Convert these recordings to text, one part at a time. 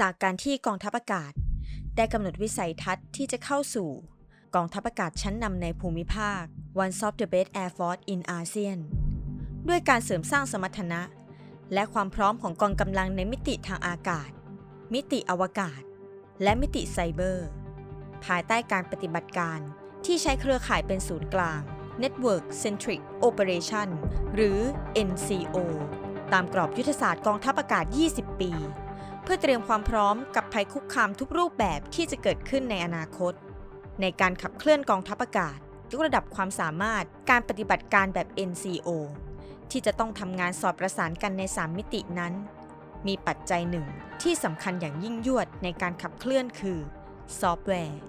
จากการที่กองทัพอากาศ ได้กำหนดวิสัยทัศน์ที่จะเข้าสู่กองทัพอากาศชั้นนำในภูมิภาค One of the best air force in ASEAN ด้วยการเสริมสร้างสมรรถนะ และความพร้อมของกองกำลังในมิติทางอากาศ มิติอวกาศ และมิติไซเบอร์ ภายใต้การปฏิบัติการที่ใช้เครือข่ายเป็นศูนย์กลาง Network Centric Operation หรือ NCO ตามกรอบยุทธศาสตร์กองทัพอากาศ 20 ปี พื่อเตรียมความพร้อมกับภัยคุกคามทุกรูปแบบที่จะเกิดขึ้นในอนาคต ในการขับเคลื่อนกองทัพอากาศยกระดับความสามารถการปฏิบัติการแบบ NCO ที่จะต้องทำงานสอดประสานกันใน 3 มิตินั้น มีปัจจัยหนึ่งที่สำคัญอย่างยิ่งยวดในการขับเคลื่อนคือซอฟต์แวร์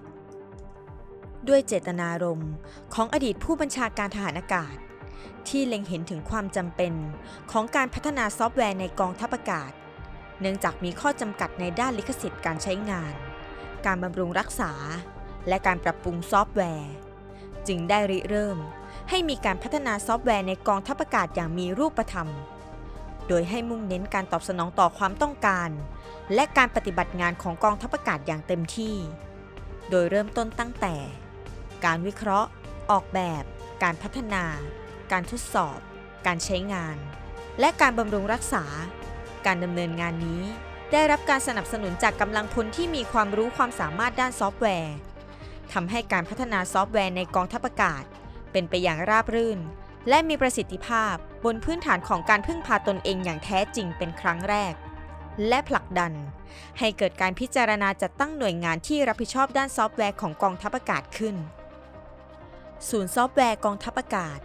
ด้วยเจตนารมณ์ของอดีตผู้บัญชาการทหารอากาศ ที่เล็งเห็นถึงความจำเป็นของการพัฒนาซอฟต์แวร์ในกองทัพอากาศ เนื่องจากมีข้อจำกัดในด้านลิขสิทธิ์การใช้งาน การบำรุงรักษา และการปรับปรุงซอฟต์แวร์ จึงได้ริเริ่ม ให้มีการพัฒนาซอฟต์แวร์ในกองทัพอากาศอย่างมีรูปธรรม โดยให้มุ่งเน้นการตอบสนองต่อความต้องการ และการปฏิบัติงานของกองทัพอากาศอย่างเต็มที่ โดยเริ่มต้นตั้งแต่ การวิเคราะห์ ออกแบบ การพัฒนา การทดสอบ การใช้งาน และการบำรุงรักษา การดำเนินงานนี้ ได้รับการสนับสนุนจากกำลังพลที่มีความรู้ความสามารถด้านซอฟต์แวร์ทำให้การพัฒนาซอฟต์แวร์ในกองทัพอากาศ เป็นไปอย่างราบรื่น และมีประสิทธิภาพบนพื้นฐานของการพึ่งพาตนเองอย่างแท้จริงเป็นครั้งแรก และผลักดัน ให้เกิดการพิจารณาจัดตั้งหน่วยงานที่รับผิดชอบด้านซอฟต์แวร์ของกองทัพอากาศขึ้น ศูนย์ซอฟต์แวร์กองทัพอากาศ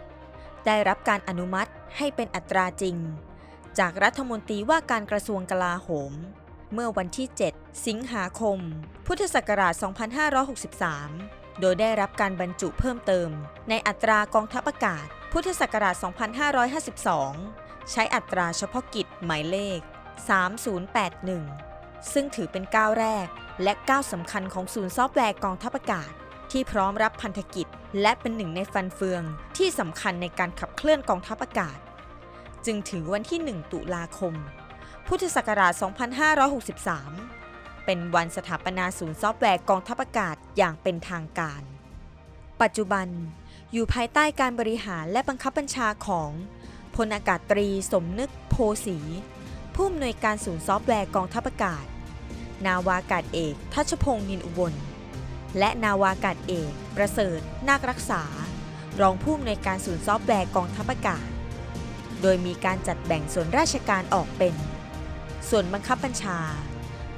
ได้รับการอนุมัติให้เป็นอัตราจริง จากรัฐมนตรีว่าการกระทรวงกลาโหม เมื่อวันที่ 7 สิงหาคม พุทธศักราช 2563 โดยได้รับการบรรจุเพิ่มเติม ในอัตรากองทัพอากาศ พุทธศักราช 2552 ใช้อัตราเฉพาะกิจหมายเลข 3081 ซึ่งถือเป็นก้าวแรกและก้าวสำคัญของศูนย์ซอฟต์แวร์กองทัพอากาศ ที่พร้อมรับพันธกิจ และเป็นหนึ่งในฟันเฟืองที่สำคัญในการขับเคลื่อนกองทัพอากาศ จึงถือวันที่ 1 ตุลาคม พุทธศักราช 2563 เป็นวันสถาปนาศูนย์ซอฟต์แวร์กองทัพอากาศอย่างเป็นทางการ ปัจจุบันอยู่ภายใต้การบริหารและบังคับบัญชาของพลอากาศตรีสมนึกโพสี ผู้อำนวยการศูนย์ซอฟต์แวร์กองทัพอากาศ นาวากาศเอก ทัชพงษ์นินอุบล และนาวากาศเอก ประเสริฐ นาครักษา รองผู้อำนวยการศูนย์ซอฟต์แวร์กองทัพอากาศ โดยมีการจัดแบ่งส่วนราชการออกเป็น ส่วนบังคับบัญชา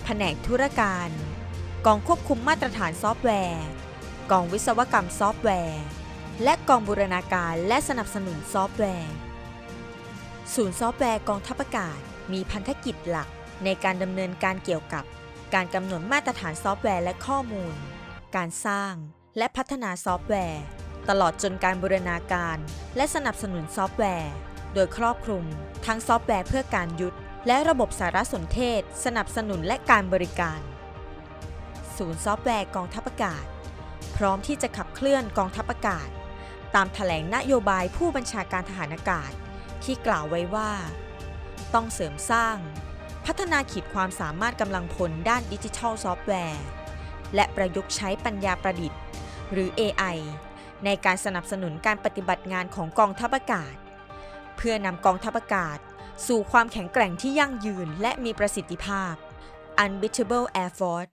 แผนกธุรการ กองควบคุมมาตรฐานซอฟต์แวร์ กองวิศวกรรมซอฟต์แวร์ และกองบูรณาการและสนับสนุนซอฟต์แวร์ ศูนย์ซอฟต์แวร์กองทัพอากาศมีพันธกิจหลักในการดำเนินการเกี่ยวกับ การกำหนดมาตรฐานซอฟต์แวร์และข้อมูล การสร้างและพัฒนาซอฟต์แวร์ ตลอดจนการบูรณาการและสนับสนุนซอฟต์แวร์ ดยครอบคลุม ทั้งซอฟต์แวร์เพื่อการยุทธและระบบสารสนเทศ สนับสนุนและการบริการ ศูนย์ซอฟต์แวร์กองทัพอากาศ พร้อมที่จะขับเคลื่อนกองทัพอากาศ ตามแถลงนโยบายผู้บัญชาการทหารอากาศ ที่กล่าวไว้ว่า ต้องเสริมสร้าง พัฒนาขีดความสามารถกำลังพลด้านดิจิทัลซอฟต์แวร์ และประยุกต์ใช้ปัญญาประดิษฐ์ หรือ AI ในการสนับสนุนการปฏิบัติงานของกองทัพอากาศ เพื่อนำกองทัพอากาศ สู่ความแข็งแกร่งที่ยั่งยืนและมีประสิทธิภาพ Unbeatable Air Force